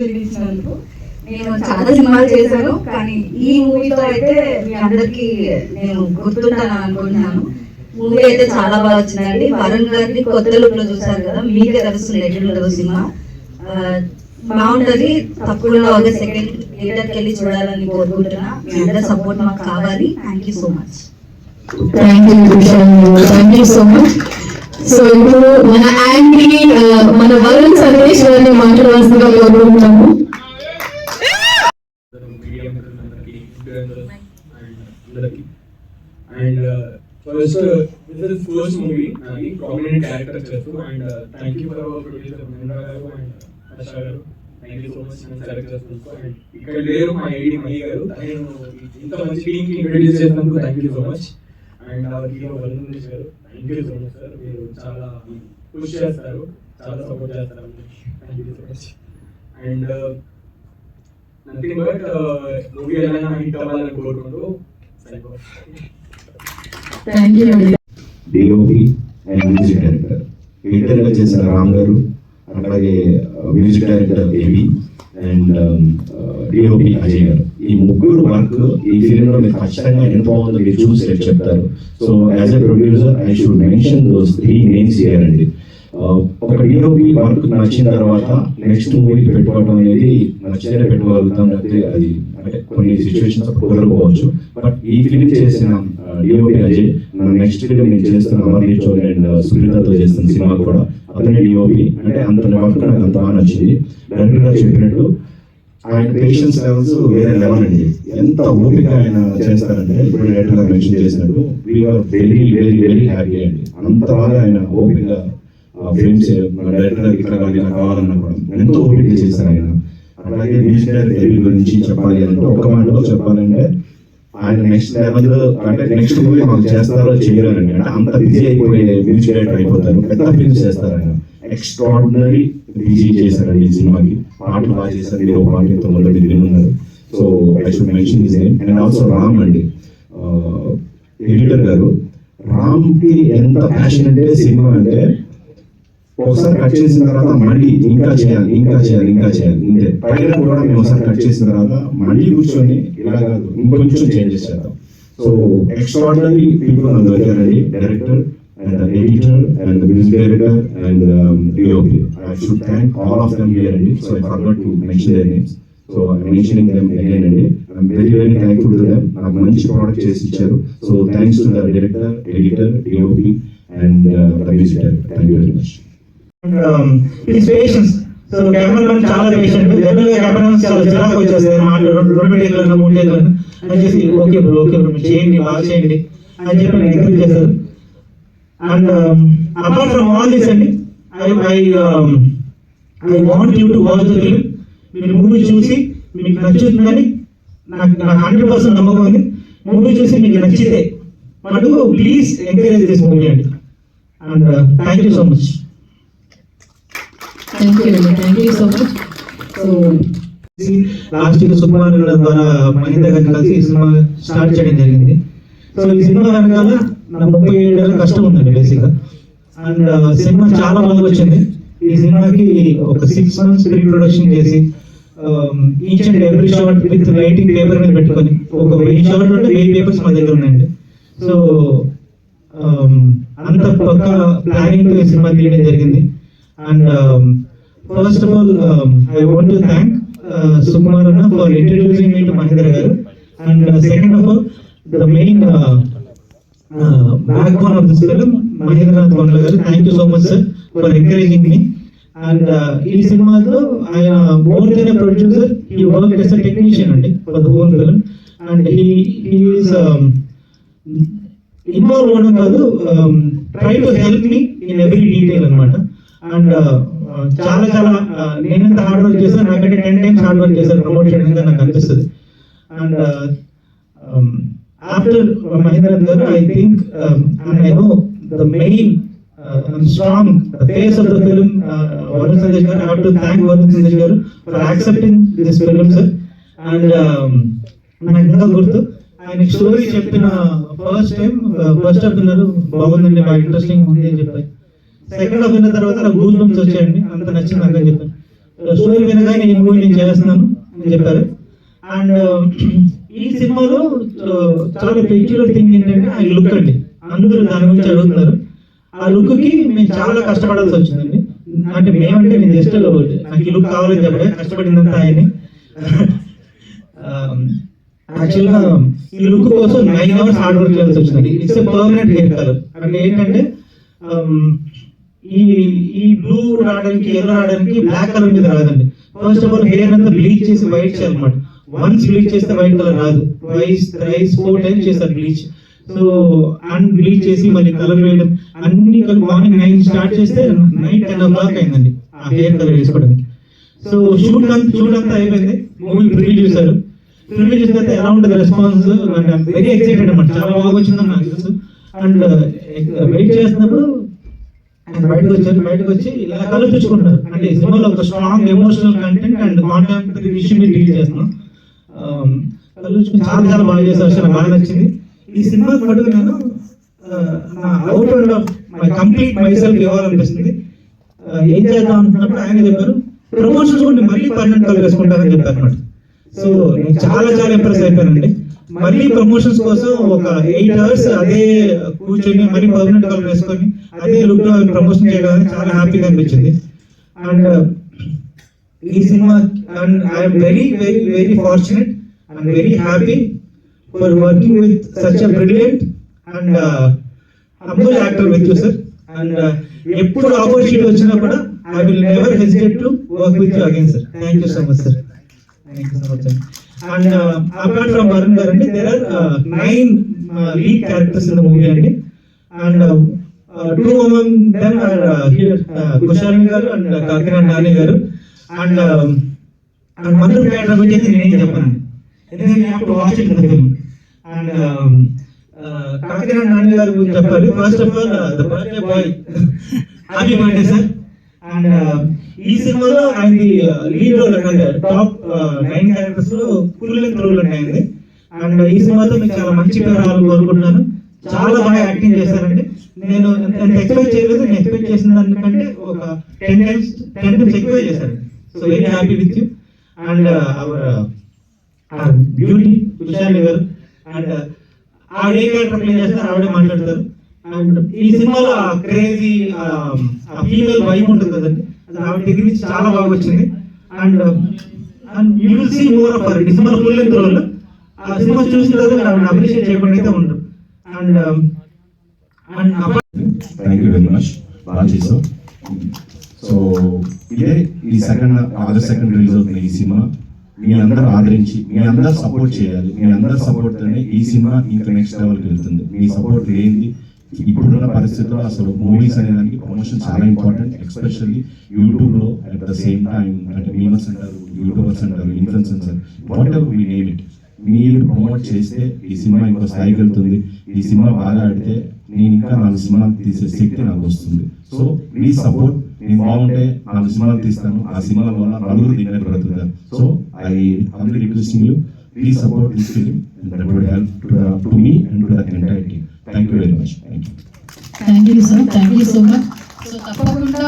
పిలిచినందుకు నేను చాలా సినిమాలు చేశాను కానీ ఈ మూవీతో అయితే మీ అందరికి నేను గుర్తుంటాను అనుకుంటున్నాను. మూవీ అయితే చాలా బాగా వచ్చిందండి. వరుణ్ గారిని కొత్త లుక్లో చూసారు కదా మీకే తెలుస్తుంది ఎట్లుంటుందో సినిమా. బాగుంటది. తప్పకుండా ఒక సెకండ్ థియేటర్కి వెళ్ళి చూడాలని కోరుకుంటున్నా. మీ అందరి సపోర్ట్ మాకు కావాలి. Thank you so much thank you thank you so much so ఇప్పుడు మన యాంటీ మన వరుణ్ సందేశ్ గారిని మాట్లాడాల్సిందిగా కోరుకుంటున్నాము. And first this is first movie నాది ప్రామినెంట్ క్యారెక్టర్ చేస్తూ and thank you for our producer Mahendra గారు అండ్ uh, హర్ష గారు. థ్యాంక్ యూ సో మచ్ నన్ను సెలెక్ట్ చేసినందుకు. అండ్ ఇక్కడ లేరు మా ఐడి మహి గారు. నేను ఇంత మంచి టీమ్కి ఇంట్రడ్యూస్ చేసినందుకు thank you so much and our hero గారు thank you so much sir మీరు చాలా పుష్ చేస్తారు. చాలా సపోర్ట్ చేస్తారు thank you so much and nothing but movie ఎలా హిట్ అవ్వాలని కోరుకుంటూ thank you DOP and music director. చేసిన రామ్ గారు అలాగే music director AV and DOP Ajay గారు ఈ ముగ్గురు వర్క్ ఈ ఫిల్మ్లో మీరు ఖచ్చితంగా ఎంత బాగుందో మీరు చూసి చెప్తారు so as a producer I should mention those three names here అండి ఒక డిఓపి వర్క్ నచ్చిన తర్వాత నెక్స్ట్ మూవీ పెట్టుకోవడం అనేది నచ్చిన పెట్టుకోగలుగుతాం లేకపోతే అది అంటే కొన్ని సిచ్యువేషన్స్ కుదరకపోవచ్చు. బట్ ఈ ఫిలిం చేసిన డిఓపి అజయ్ నెక్స్ట్ ఫిలిం నేను చేస్తున్న అమర్దీప్ చౌదరి అండ్ సునీతతో చేస్తున్న సినిమా కూడా అతనే డిఓపి అంటే అంత వర్క్ నాకు అంత బాగా నచ్చింది. డైరెక్టర్ గారు చెప్పినట్టు ఆయన పేషెన్స్ లెవెల్స్ వేరే లెవెల్ అండి. ఎంత ఓపిక ఆయన చేస్తారంటే ఇప్పుడు డైరెక్టర్ గారు మెన్షన్ చేసినట్టు we're very very very happy అండి. అంత బాగా ఆయన ఓపిక ఫిల్మ్స్ మన డైరెక్టర్ గారికి ఇట్లా కావాలి ఇలా కావాలన్నా ఎంతో ఓపిక చేశారు ఆయన. అలాగే మ్యూజిక్ డైరెక్టర్ ఏవి గురించి చెప్పాలి అంటే ఒక మాటలో చెప్పాలంటే ఆయన నెక్స్ట్ లెవెల్ అంటే నెక్స్ట్ మూవీ మాకు చేస్తారో చేయలేరండి అంటే అంత బిజీ అయిపోయే మ్యూజిక్ డైరెక్టర్ అయిపోతారు. పెద్ద ఫిల్మ్స్ చేస్తారు ఆయన. ఎక్స్ట్రాడినరీ బిజీ చేశారు ఈ సినిమాకి. పాటలు బాగా చేశారు. మీరు ఒక పాట పాటతో మొదటి ఉన్నారు so I should mention this name and also Ram అండి. ఎడిటర్ గారు. రామ్కి ఎంత ప్యాషన్ అంటే సినిమా అంటే ఒకసారి కట్ చేసిన తర్వాత మళ్ళీ ఇంకా చేయాలి ఇంకా చేయాలి ఇంకా చేయాలి. ఇంతే. పైన కూడా మేము ఒకసారి కట్ చేసిన తర్వాత మళ్ళీ కూర్చొని ఇలా కాదు ఇంకొంచెం చేంజెస్ చేద్దాం. సో ఎక్స్ట్రాడినరీ పీపుల్ మన దొరికారండి. Director and editor and music director and DOP I should thank all of them here అండి so I forgot to mention their names so I mentioning them again అండి I'm very very thankful to them నాకు మంచి product చేసి ఇచ్చారు. So thanks to the director editor DOP and the music director thank you very much um, his so cameraman చాలా patient జనరల్గా cameraman చాలా చిరాకు వచ్చేస్తుంది మాటలు రెండు రెండు టేకులను మూడు టేకులను అని చెప్పి ఓకే బ్రో ఓకే బ్రో చేయండి బాగా చేయండి అని చెప్పి నేను ఎంకరేజ్ చేశారు and apart from all this అండి I I I want you to watch the film మీరు మూవీ చూసి మీకు నచ్చుతుందని నాకు నాకు హండ్రెడ్ పర్సెంట్ నమ్మకం ఉంది. మూవీ చూసి మీకు నచ్చితే మటుకు ప్లీజ్ ఎంకరేజ్ దిస్ మూవీ అండి and thank you so much thank you thank you so much so last year Sukumar ద్వారా మహిళ గారిని కలిసి ఈ సినిమా స్టార్ట్ చేయడం జరిగింది. సో ఈ సినిమా వెనకాల నా ముప్పై ఏళ్ళ కష్టం ఉందండి బేసిక్గా. అండ్ సినిమా చాలా బాగా వచ్చింది. ఈ సినిమాకి ఒక సిక్స్ మంత్స్ ప్రీ ప్రొడక్షన్ చేసి each and every shot with writing paper మీద పెట్టుకొని ఒక వెయ్యి షార్ట్ అంటే వెయ్యి పేపర్స్ మా దగ్గర ఉన్నాయండి. సో అంత పక్క ప్లానింగ్తో ఈ సినిమా తీయడం జరిగింది. And first of all I want to thank Sukumar అన్న for introducing me to Mahendra గారు and second of all the main backbone of this film Mahendranath Kondala గారు thank you so much sir for encouraging me and ఈ సినిమాలో ఆయన more than producer he work as technician అండి for the whole film and he he's involve అవ్వడం కాదు try to help me in every detail అనమాట and uh, చాలా చాలా uh, నేనెంత హార్డ్ వర్క్ చేశాను నాకంటే టెన్ టైమ్స్ హార్డ్ వర్క్ చేశాను ప్రమోషన్ చేయడానికి నాకు అనిపిస్తుంది. And after uh, um, uh, Mahendra గారు I think and I know the main strong face of the film Varun Sandesh గారు have to thank Varun Sandesh గారు for accepting this film sir and నాకు ఇంకా గుర్తు ఆయన స్టోరీ చెప్పిన first time first half బాగుందండి బాగా ఇంట్రెస్టింగ్ ఉంది అని చెప్పారు. సెకండ్ హాఫ్ విన్న తర్వాత నాకు గూస్ బంప్స్ వచ్చాయండి. అంత నచ్చింది నాకు అని చెప్పాను స్టోరీ uh, వినగానే ఈ మూవీ నేను చేస్తున్నాను అని చెప్పారు. అండ్ uh, ఈ సినిమాలో uh, చాలా పెక్యులర్ థింగ్ ఏంటంటే ఆ లుక్ అండి. అందరూ దాని గురించి అడుగుతున్నారు. ఆ లుక్కి మేము చాలా కష్టపడాల్సి వచ్చిందండి. అంటే మేమంటే నేను జస్ట్ నాకు ఈ లుక్ కావాలని చెప్పడే కష్టపడిందంతా ఆయన్ని యాక్చువల్గా um, ఈ లుక్ కోసం నైన్ అవర్స్ హార్డ్ వర్క్ చేయాల్సి వచ్చింది ఇట్స్ పర్మనెంట్ హెయిర్ కలర్ అంటే ఏంటంటే um, ఈ ఈ బ్లూ రావడానికి ఎల్లో రావడానికి బ్లాక్ కలర్ మీద రాదండి. ఫస్ట్ ఆఫ్ ఆల్ హెయిర్ అంతా బ్లీచ్ చేసి వైట్ చేయాలన్నమాట. వన్స్ బ్లీచ్ చేస్తే వైట్ కలర్ రాదు. ట్వైస్ థ్రైస్ ఫోర్ టైమ్స్ చేస్తారు బ్లీచ్ సో అండ్ బ్లీచ్ చేసి మళ్ళీ కలర్ వేయడం. అన్ని మార్నింగ్ నైన్ స్టార్ట్ చేస్తే నైట్ టెన్ ఓ క్లాక్ అయిందండి ఆ హెయిర్ కలర్ వేసుకోవడానికి. సో షూట్ అంతా షూట్ అంతా అయిపోయింది. మూవీ ప్రివ్యూ చేశారు. ప్రివ్యూ చేస్తే తర్వాత ఎలా ఉంటుంది రెస్పాన్స్ వెరీ ఎక్సైటెడ్ అన్నమాట. చాలా బాగా వచ్చిందని నాకు తెలుసు. అండ్ వెయిట్ uh, చేస్తున్నప్పుడు బయటకు వచ్చారు బయటకు వచ్చి ఇలా కళ్ళు అంటే సినిమాలో ఒక strong emotional content and contemporary విషయం మీద డీల్ చేస్తున్నాం Um, చాలా చాలా బాగా చేశారు. అసలు బాగా నచ్చింది. ఈ సినిమా పట్టుకు నేను నా out and my complete my ఇవ్వాలనిపిస్తుంది. ఏం చేద్దాం అనుకున్నప్పుడు ఆయన చెప్పారు ప్రమోషన్స్ కూడా మళ్ళీ పర్మనెంట్ కలర్ చెప్పారు అనమాట సో నేను చాలా చాలా ఇంప్రెస్ అయిపోయానండి. మళ్ళీ ప్రమోషన్స్ కోసం ఒక ఎయిట్ అవర్స్ అదే కూర్చొని మళ్ళీ పర్మనెంట్ కలర్ వేసుకొని అదే లుక్లో ప్రమోషన్ చేయడానికి చాలా హ్యాపీగా అనిపించింది. అండ్ ఈ cinema and I'm very very very fortunate and very happy for working with such a brilliant and humble actor with sir and ఎప్పుడు ఆపర్చునిటీ వచ్చినా కూడా I will never hesitate to work with you again sir thank you so much sir thank you so much and apart from Varun గారు అండి there are nine lead characters in the movie అండి. And two among them are here గారు and uh, Kakinada Nani గారు. And uh, and మంత్రి character గురించి నేనేం చెప్పాను. ఎందుకంటే అప్పుడు watch film and uh, Kakinada Nani గారు గురించి చెప్పాలి. First of all the birthday boy happy birthday sir and ఈ సినిమాలో ఆయన uh, uh, లీడ్ రోల్ అంటే టాప్ నైన్ క్యారెక్టర్స్లో ఫుల్ లెంత్ రోల్ ఉన్నాయండి అండ్ ఈ సినిమాతో మీకు చాలా మంచి పేరు రావాలని కోరుకుంటున్నాను. చాలా బాగా యాక్టింగ్ చేశారండి. నేను ఎంత ఎక్స్పెక్ట్ చేయలేదు. నేను ఎక్స్పెక్ట్ చేసిన దానికంటే ఒక టెన్ టైమ్స్ టెన్ టైమ్స్ ఎక్కువ చేశారు. So very happy with you. And uh, our beauty Kushali గారు. అండ్ ఆవిడ ఏ క్యారెక్టర్ ప్లే చేస్తారు ఆవిడే మాట్లాడతారు. అండ్ ఈ సినిమాలో క్రేజీ ఫీమేల్ వైబ్ ఉంటుంది కదండి. ఆవిడ దగ్గర నుంచి చాలా బాగా వచ్చింది. And and you will see more of her December full length role ఆ సినిమా చూసిన తర్వాత ఆవిడ అప్రిషియేట్ చేయకుండా అయితే ఉండరు. And and thank you very much బాగా చేసావు సో ఇదే ఈ సెకండ్ ఆగస్ట్ సెకండ్ రిలీజ్ అవుతుంది ఈ సినిమా మీ అందరూ ఆదరించి మీ అందరూ సపోర్ట్ చేయాలి. మీ అందరూ సపోర్ట్ తోనే ఈ సినిమా ఇంకా నెక్స్ట్ లెవెల్కి వెళ్తుంది. మీ సపోర్ట్ లేనిది ఇప్పుడున్న పరిస్థితుల్లో అసలు మూవీస్ అనేదానికి ప్రమోషన్ చాలా ఇంపార్టెంట్ ఎస్పెషల్లీ యూట్యూబ్లో అట్ ద సేమ్ టైం అంటే మీమర్స్ అంటారు యూట్యూబర్స్ అంటారు ఇన్ఫ్లుయెన్స్ అంటారు. Whatever we name it మీరు ప్రమోట్ చేస్తే ఈ సినిమా ఇంకో స్థాయికి వెళ్తుంది. ఈ సినిమా బాగా ఆడితే నేను ఇంకా నాలుగు సినిమాలు తీసే శక్తి నాకు వస్తుంది. సో ప్లీజ్ సపోర్ట్ నేను బాగుంటే నాలుగు సినిమాలు తీస్తాను. ఆ సినిమాల వల్ల నలుగురు దీని బ్రతుకుతారు. So I humbly requesting you please support this film that would help to me and to the entire team thank you very much thank you thank you sir thank you so much so తప్పకుండా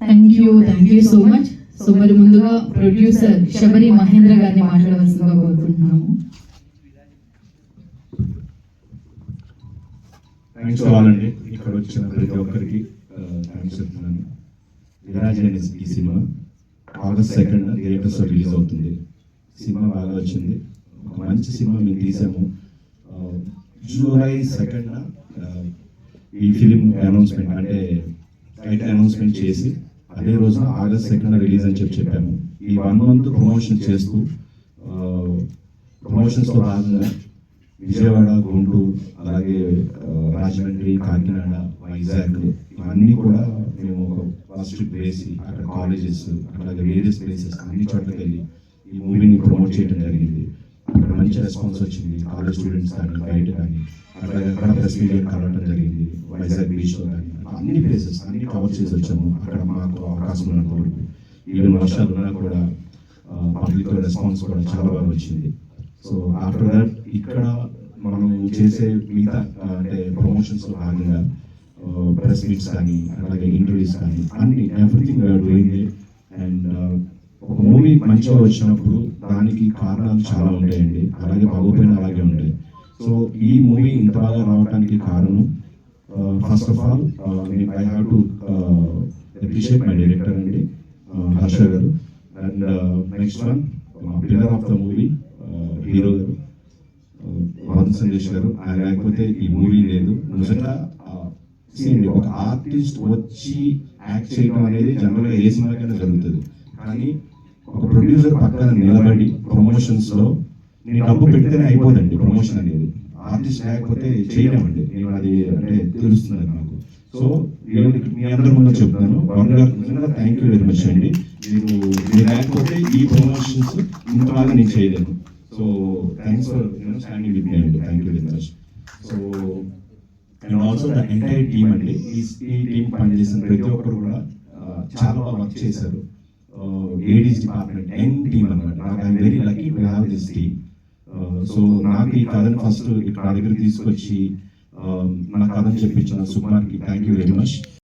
thank you thank you so much so మరి ముందుగా producer Sabari Mahindra గారిని మాట్లాడవలసిందిగా కోరుకుంటున్నాము. Thanks వాళ్ళండి ఇక్కడ వచ్చిన ప్రతి ఒక్కరికి. థ్యాంక్స్ చెప్తున్నాను విరాజన్ ఈ సినిమా ఆగస్ట్ సెకండ్ థియేటర్స్లో రిలీజ్ అవుతుంది. సినిమా బాగా వచ్చింది. ఒక మంచి సినిమా మేము తీసాము. జూలై సెకండ్ ఈ ఫిలిం అనౌన్స్మెంట్ అంటే టైటిల్ అనౌన్స్మెంట్ చేసి అదే రోజున ఆగస్ట్ సెకండ్ రిలీజ్ అని చెప్పి చెప్పాము. ఈ వన్ మంత్ ప్రమోషన్ చేస్తూ ప్రమోషన్స్లో భాగంగా విజయవాడ గుంటూరు అలాగే రాజమండ్రి కాకినాడ వైజాగ్ అన్నీ కూడా మేము ఒక ఫస్ట్ ట్రిప్ వేసి అక్కడ కాలేజెస్ అలాగే వేరియస్ ప్లేసెస్ అన్ని చోట్లకి వెళ్ళి ఈ మూవీని ప్రమోట్ చేయడం జరిగింది. అక్కడ మంచి రెస్పాన్స్ వచ్చింది. కాలేజ్ స్టూడెంట్స్ కానీ బయట కానీ అక్కడ అక్కడ ప్రెస్ మీడియా కలవడం జరిగింది. వైజాగ్ బీచ్లో కానీ అన్ని ప్లేసెస్ అన్ని కవర్ చేసి వచ్చాము. అక్కడ మాకు అవకాశం ఉన్నంత వరకు ఈవెన్ వర్షాలు ఉన్నా కూడా పబ్లిక్ రెస్పాన్స్ కూడా చాలా బాగా వచ్చింది. సో ఆఫ్టర్ దట్ ఇక్కడ మనం చేసే మిగతా అంటే ప్రమోషన్స్ భాగంగా Uh, ప్రెస్ మీట్స్ కానీ అలాగే ఇంటర్వ్యూస్ కానీ అన్ని ఎవ్రీథింగ్ డూయింగ్ అండ్ ఒక మూవీ మంచిగా వచ్చినప్పుడు దానికి కారణాలు చాలా ఉంటాయండి. అలాగే బాగోపోయిన అలాగే ఉంటాయి. సో ఈ మూవీ ఇంత బాగా రావడానికి కారణం ఫస్ట్ ఆఫ్ ఆల్ నేను I have to appreciate my director అండి uh, హర్ష గారు. And next one pillar of the movie hero గారు uh, వన్ సందేశ్ గారు. ఆయన లేకపోతే ఈ మూవీ లేదు. నిజంగా ఒక ఆర్టిస్ట్ వచ్చి యాక్ట్ చేయడం అనేది జనరల్గా ఏ సినిమాకైనా జరుగుతుంది. కానీ ఒక ప్రొడ్యూసర్ పక్కన నిలబడి ప్రమోషన్స్లో నేను డబ్బు పెడితేనే అయిపోదండి ప్రమోషన్ అనేది. ఆర్టిస్ట్ లేకపోతే చేయలేమండి నేను అది అంటే తెలుస్తుంది నాకు. సో మీ అందరి ముందు చెప్తాను వరుణ్ గారు నిజంగా థ్యాంక్ యూ వెరీ మచ్ అండి. మీరు మీరు లేకపోతే ఈ ప్రమోషన్స్ ఇంత బాగా నేను చేయలేను. So thanks for standing with me అండి. Thank you very much so and also the entire team అండి. ఈ ఈ టీం పనిచేసిన ప్రతి ఒక్కరు కూడా చాలా బాగా వర్క్ చేశారు. లేడీస్ డిపార్ట్మెంట్ యంగ్ టీమ్ అనమాట నాకు I'm very lucky to have this team. So నాకు ఈ కథను ఫస్ట్ ఇక్కడ దగ్గర తీసుకొచ్చి నా కథను చెప్పించిన సుకుమార్కి థ్యాంక్ యూ వెరీ మచ్